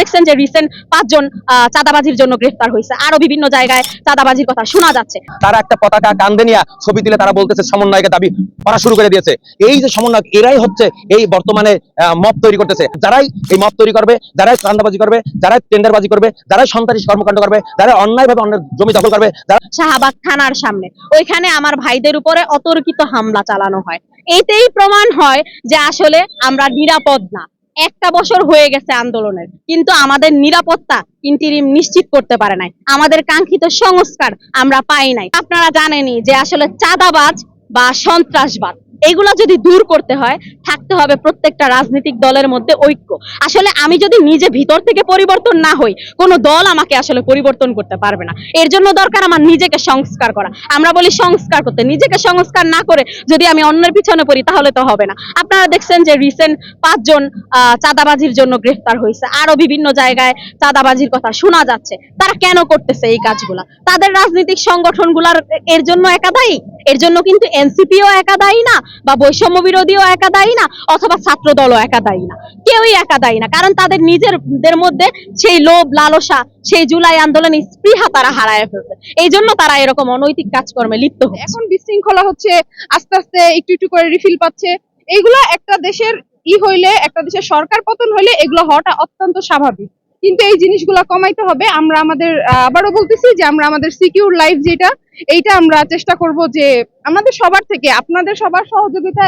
দেখছেন যে রিসেন্ট পাঁচজন চাঁদাবাজির জন্য গ্রেফতার হয়েছে। আরও বিভিন্ন জায়গায় চাঁদাবাজির কথা শোনা যাচ্ছে। তারা একটা পতাকা কান্দে নিয়ে ছবি তুলে তারা বলতেছে সমন্বয়কে দাবি করা শুরু করে দিয়েছে। এই যে সমন্বয়ক এরাই হচ্ছে এই বর্তমানে মব তৈরি করতেছে। যারাই এই মব তৈরি করবে যারাই চান্দাবাজি করবে যারাই টেন্ডারবাজি করবে যারাই সন্ত্রাসী কর্মকাণ্ড করবে যারা অন্যায়ভাবে অন্যের জমি দখল করবে শাহবাগ থানার সামনে। ওইখানে আমার ভাইদের উপরে অতর্কিত হামলা চালানো হয়। এইটাই প্রমাণ হয় যে আসলে আমরা নিরাপদ না। একটা বছর হয়ে গেছে আন্দোলনের, কিন্তু আমাদের নিরাপত্তা ইন্টিরিম নিশ্চিত করতে পারে নাই। আমাদের কাঙ্ক্ষিত সংস্কার আমরা পাই নাই। আপনারা জানেনই যে আসলে চাঁদাবাজ বা সন্ত্রাসবাদ। এগুলো যদি দূর করতে হয়, থাকতে হবে প্রত্যেকটা রাজনৈতিক দলের মধ্যে ঐক্য। আসলে আমি যদি নিজে ভিতর থেকে পরিবর্তন না হই, কোনো দল আমাকে আসলে পরিবর্তন করতে পারবে না। এর জন্য দরকার আমার নিজেকে সংস্কার করা। আমরা বলি সংস্কার করতে। নিজেকে সংস্কার না করে যদি আমি অন্যের পিছনে পড়ি, তাহলে তো হবে না। আপনারা দেখছেন যে রিসেন্ট পাঁচজন চাঁদাবাজির জন্য গ্রেফতার হয়েছে। আরও বিভিন্ন জায়গায় চাঁদাবাজির কথা শোনা যাচ্ছে। তারা কেন করতেছে এই কাজগুলা? তাদের রাজনৈতিক সংগঠনগুলার এর জন্য একা দায়ী এর জন্য কিন্তু এনসিপিও একা দায়ী না, বা বৈষম্য বিরোধীও একা দায়ী না, অথবা ছাত্র দলও একা দায়ী না। কেউই একা দায়ী না, কারণ তাদের নিজেদের মধ্যে সেই লোভ, লালসা, সেই জুলাই আন্দোলনের স্পৃহা তারা হারায় ফেলছে। এই জন্য তারা এরকম অনৈতিক কাজকর্মে লিপ্ত এখন বিশৃঙ্খলা হচ্ছে, আস্তে আস্তে একটু একটু করে রিফিল পাচ্ছে। এগুলা একটা দেশের ই হইলে, একটা দেশের সরকার পতন হইলে এগুলো হওয়াটা অত্যন্ত স্বাভাবিক। কিন্তু এই জিনিসগুলো কমাইতে হবে। আমরা আমাদের আবারও বলতেছি যে আমরা আমাদের সিকিউর লাইফ যেটা, এইটা আমরা চেষ্টা করব যে আমাদের সবার থেকে, আপনাদের সবার সহযোগিতা